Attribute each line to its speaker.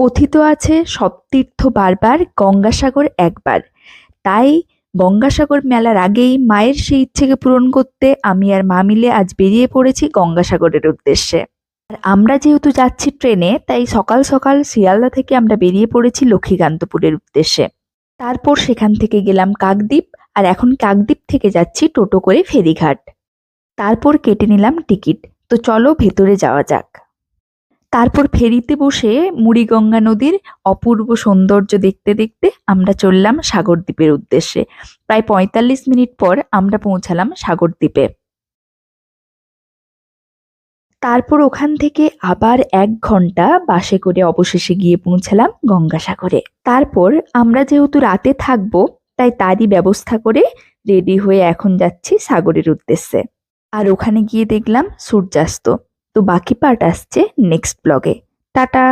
Speaker 1: কথিত আছে সব তীর্থ বারবার গঙ্গাসাগর একবার। তাই গঙ্গাসাগর মেলার আগেই মায়ের সেই ইচ্ছেকে পূরণ করতে আমি আর মা মিলে আজ বেরিয়ে পড়েছি গঙ্গাসাগরের উদ্দেশ্যে। আর আমরা যেহেতু যাচ্ছি ট্রেনে, তাই সকাল সকাল শিয়ালদা থেকে আমরা বেরিয়ে পড়েছি লক্ষ্মীকান্তপুরের উদ্দেশ্যে। তারপর সেখান থেকে গেলাম কাকদ্বীপ, আর এখন কাকদ্বীপ থেকে যাচ্ছি টোটো করে ফেরিঘাট। তারপর কেটে নিলাম টিকিট। তো চলো ভেতরে যাওয়া যাক। তারপর ফেরিতে বসে মুড়িগঙ্গা নদীর অপূর্ব সৌন্দর্য দেখতে দেখতে আমরা চললাম সাগরদ্বীপের উদ্দেশ্যে। প্রায় পঁয়তাল্লিশ মিনিট পর আমরা পৌঁছালাম সাগরদ্বীপে। তারপর ওখান থেকে আবার এক ঘণ্টা বাসে করে অবশেষে গিয়ে পৌঁছালাম গঙ্গাসাগরে। তারপর আমরা যেহেতু রাতে থাকব, তাই তারই ব্যবস্থা করে রেডি হয়ে এখন যাচ্ছি সাগরের উদ্দেশ্যে। আর ওখানে গিয়ে দেখলাম সূর্যাস্ত। তো বাকি পার্ট আসছে নেক্সট ব্লগে টাটা!